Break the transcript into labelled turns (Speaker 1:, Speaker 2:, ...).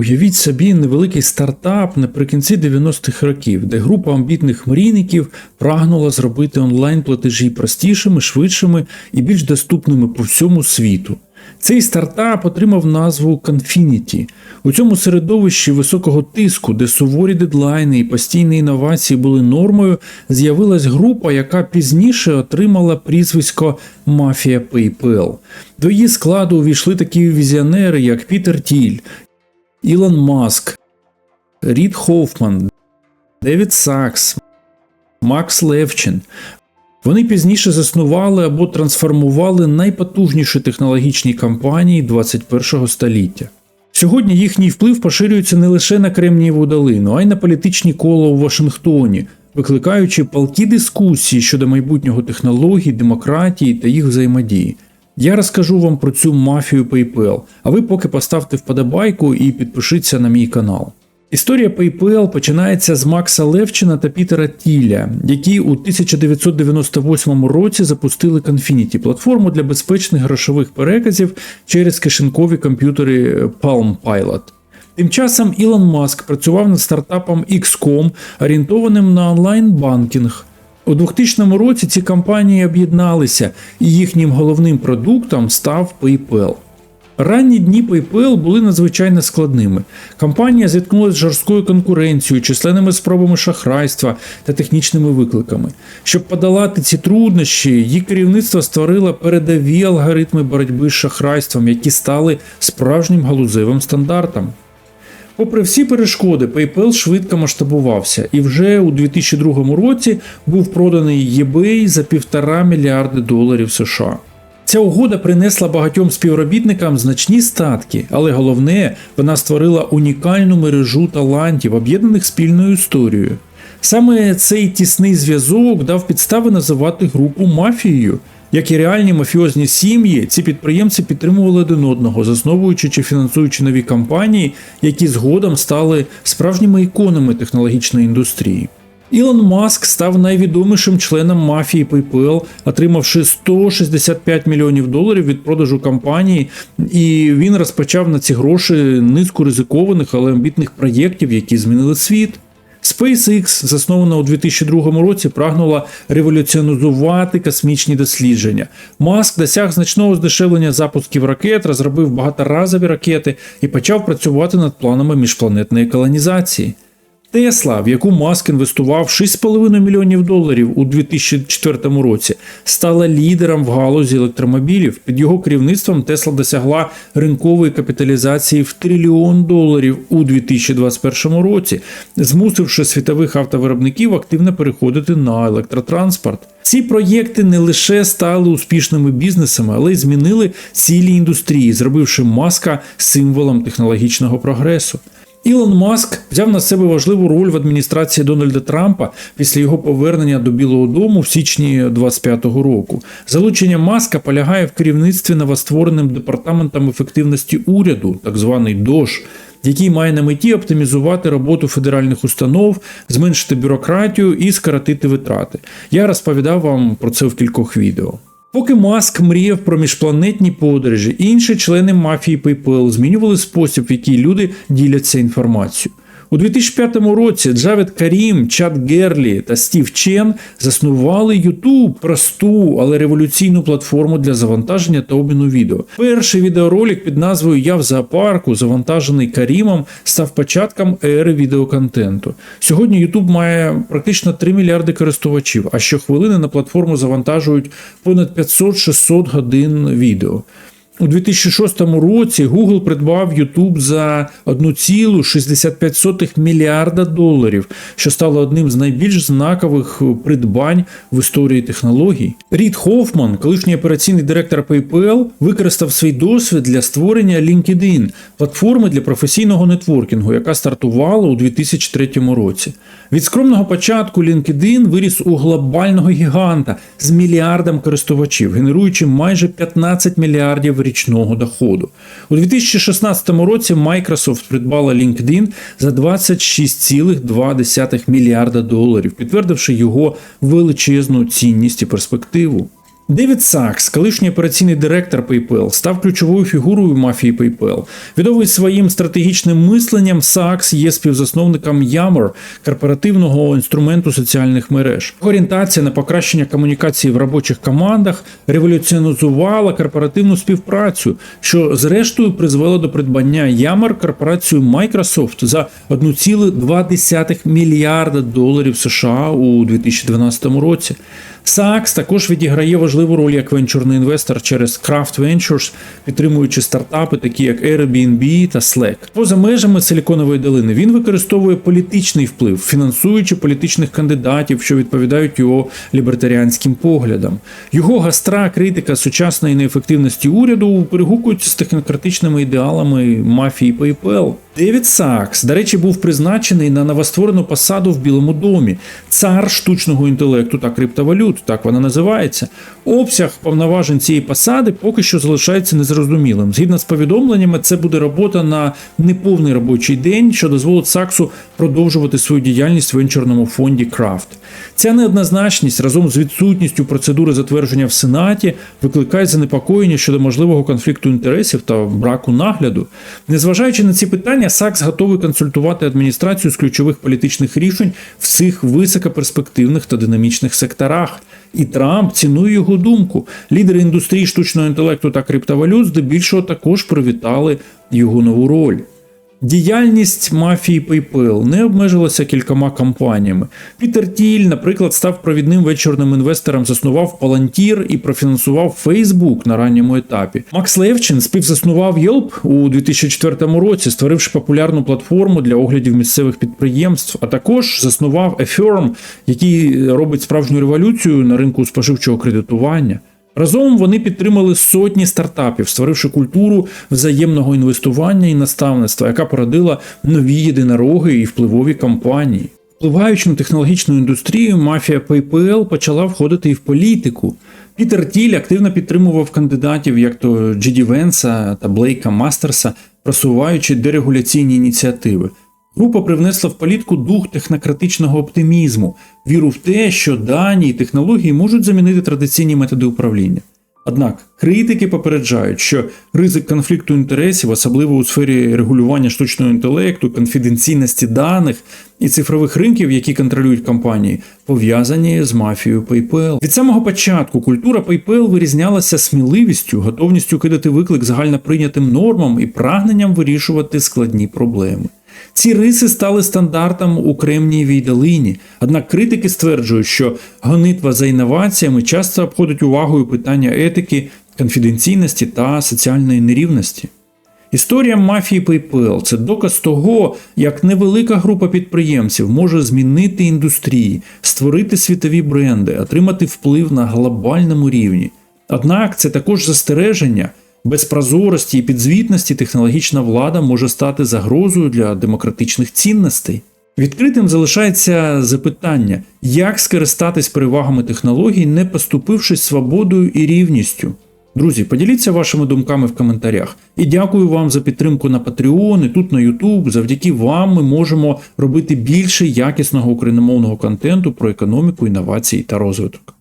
Speaker 1: Уявіть собі невеликий стартап наприкінці 90-х років, де група амбітних мрійників прагнула зробити онлайн-платежі простішими, швидшими і більш доступними по всьому світу. Цей стартап отримав назву Confinity. У цьому середовищі високого тиску, де суворі дедлайни і постійні інновації були нормою, з'явилась група, яка пізніше отримала прізвисько Мафія PayPal. До її складу увійшли такі візіонери, як Пітер Тіль, Ілон Маск, Рід Хофман, Девід Сакс, Макс Левчин. Вони пізніше заснували або трансформували найпотужніші технологічні компанії 21 століття. Сьогодні їхній вплив поширюється не лише на Кремнієву долину, а й на політичні кола у Вашингтоні, викликаючи палкі дискусії щодо майбутнього технологій, демократії та їх взаємодії. Я розкажу вам про цю мафію PayPal, а ви поки поставте вподобайку і підпишіться на мій канал. Історія PayPal починається з Макса Левчина та Пітера Тіля, які у 1998 році запустили Confinity – платформу для безпечних грошових переказів через кишенькові комп'ютери Palm Pilot. Тим часом Ілон Маск працював над стартапом XCOM, орієнтованим на онлайн-банкінг. У 2000 році ці компанії об'єдналися, і їхнім головним продуктом став PayPal. Ранні дні PayPal були надзвичайно складними. Компанія зіткнулася з жорсткою конкуренцією, численними спробами шахрайства та технічними викликами. Щоб подолати ці труднощі, її керівництво створило передові алгоритми боротьби з шахрайством, які стали справжнім галузевим стандартом. Попри всі перешкоди, PayPal швидко масштабувався і вже у 2002 році був проданий eBay за півтора мільярди доларів США. Ця угода принесла багатьом співробітникам значні статки, але головне, вона створила унікальну мережу талантів, об'єднаних спільною історією. Саме цей тісний зв'язок дав підстави називати групу мафією. Як і реальні мафіозні сім'ї, ці підприємці підтримували один одного, засновуючи чи фінансуючи нові компанії, які згодом стали справжніми іконами технологічної індустрії. Ілон Маск став найвідомішим членом мафії PayPal, отримавши 165 мільйонів доларів від продажу компанії, і він розпочав на ці гроші низку ризикованих, але амбітних проєктів, які змінили світ. SpaceX, заснована у 2002 році, прагнула революціонізувати космічні дослідження. Маск досяг значного здешевлення запусків ракет, розробив багаторазові ракети і почав працювати над планами міжпланетної колонізації. Тесла, в яку Маск інвестував 6,5 мільйонів доларів у 2004 році, стала лідером в галузі електромобілів. Під його керівництвом Тесла досягла ринкової капіталізації в трильйон доларів у 2021 році, змусивши світових автовиробників активно переходити на електротранспорт. Ці проєкти не лише стали успішними бізнесами, але й змінили цілі індустрії, зробивши маска символом технологічного прогресу. Ілон Маск взяв на себе важливу роль в адміністрації Дональда Трампа після його повернення до Білого Дому в січні 25-го року. Залучення Маска полягає в керівництві новоствореним департаментом ефективності уряду, так званий ДОЖ, який має на меті оптимізувати роботу федеральних установ, зменшити бюрократію і скоротити витрати. Я розповідав вам про це в кількох відео. Поки Маск мріяв про міжпланетні подорожі, інші члени мафії PayPal змінювали спосіб, в який люди діляться інформацією. У 2005 році Джавед Карім, Чад Герлі та Стів Чен заснували YouTube – просту, але революційну платформу для завантаження та обміну відео. Перший відеоролик під назвою Я в зоопарку, завантажений Карімом, став початком ери відеоконтенту. Сьогодні YouTube має практично 3 мільярди користувачів, а щохвилини на платформу завантажують понад 500-600 годин відео. У 2006 році Google придбав YouTube за 1,65 мільярда доларів, що стало одним з найбільш знакових придбань в історії технологій. Рід Хофман, колишній операційний директор PayPal, використав свій досвід для створення LinkedIn, платформи для професійного нетворкінгу, яка стартувала у 2003 році. Від скромного початку LinkedIn виріс у глобального гіганта з мільярдом користувачів, генеруючи майже 15 мільярдів річного доходу. У 2016 році Microsoft придбала LinkedIn за 26,2 мільярда доларів, підтвердивши його величезну цінність і перспективу. Девід Сакс, колишній операційний директор PayPal, став ключовою фігурою мафії PayPal. Відомий своїм стратегічним мисленням, Сакс є співзасновником Yammer, корпоративного інструменту соціальних мереж. Орієнтація на покращення комунікації в робочих командах революціонізувала корпоративну співпрацю, що зрештою призвело до придбання Yammer корпорацією Microsoft за 1,2 мільярда доларів США у 2012 році. Сакс також відіграє важливу роль як венчурний інвестор через Craft Ventures, підтримуючи стартапи, такі як Airbnb та Slack. Поза межами Силіконової долини він використовує політичний вплив, фінансуючи політичних кандидатів, що відповідають його лібертаріанським поглядам. Його гастра критика сучасної неефективності уряду перегукується з технократичними ідеалами мафії PayPal. Девід Сакс, до речі, був призначений на новостворену посаду в Білому домі, цар штучного інтелекту та криптовалют, так вона називається. Обсяг повноважень цієї посади поки що залишається незрозумілим. Згідно з повідомленнями, це буде робота на неповний робочий день, що дозволить Саксу продовжувати свою діяльність в венчурному фонді Крафт. Ця неоднозначність разом з відсутністю процедури затвердження в Сенаті викликає занепокоєння щодо можливого конфлікту інтересів та браку нагляду. Незважаючи на ці питання, Сакс готовий консультувати адміністрацію з ключових політичних рішень в цих високоперспективних та динамічних секторах. І Трамп цінує його думку. Лідери індустрії штучного інтелекту та криптовалют здебільшого також привітали його нову роль. Діяльність мафії PayPal не обмежилася кількома компаніями. Пітер Тіль, наприклад, став провідним вечорним інвестором, заснував Palantir і профінансував Facebook на ранньому етапі. Макс Левчин співзаснував Yelp у 2004 році, створивши популярну платформу для оглядів місцевих підприємств, а також заснував Affirm, який робить справжню революцію на ринку споживчого кредитування. Разом вони підтримали сотні стартапів, створивши культуру взаємного інвестування і наставництва, яка породила нові єдинороги і впливові компанії. Впливаючи на технологічну індустрію, мафія PayPal почала входити і в політику. Пітер Тіль активно підтримував кандидатів, як то Джеді Венса та Блейка Мастерса, просуваючи дерегуляційні ініціативи. Група привнесла в політику дух технократичного оптимізму, віру в те, що дані і технології можуть замінити традиційні методи управління. Однак критики попереджають, що ризик конфлікту інтересів, особливо у сфері регулювання штучного інтелекту, конфіденційності даних і цифрових ринків, які контролюють компанії, пов'язані з мафією PayPal. Від самого початку культура PayPal вирізнялася сміливістю, готовністю кидати виклик загальноприйнятим нормам і прагненням вирішувати складні проблеми. Ці риси стали стандартом у Кремнієвій долині. Однак критики стверджують, що гонитва за інноваціями часто обходить увагою питання етики, конфіденційності та соціальної нерівності. Історія мафії PayPal – це доказ того, як невелика група підприємців може змінити індустрії, створити світові бренди, отримати вплив на глобальному рівні. Однак це також застереження. Без прозорості і підзвітності технологічна влада може стати загрозою для демократичних цінностей. Відкритим залишається запитання, як скористатись перевагами технологій, не поступившись свободою і рівністю. Друзі, поділіться вашими думками в коментарях. І дякую вам за підтримку на Patreon і тут на YouTube. Завдяки вам ми можемо робити більше якісного україномовного контенту про економіку, інновації та розвиток.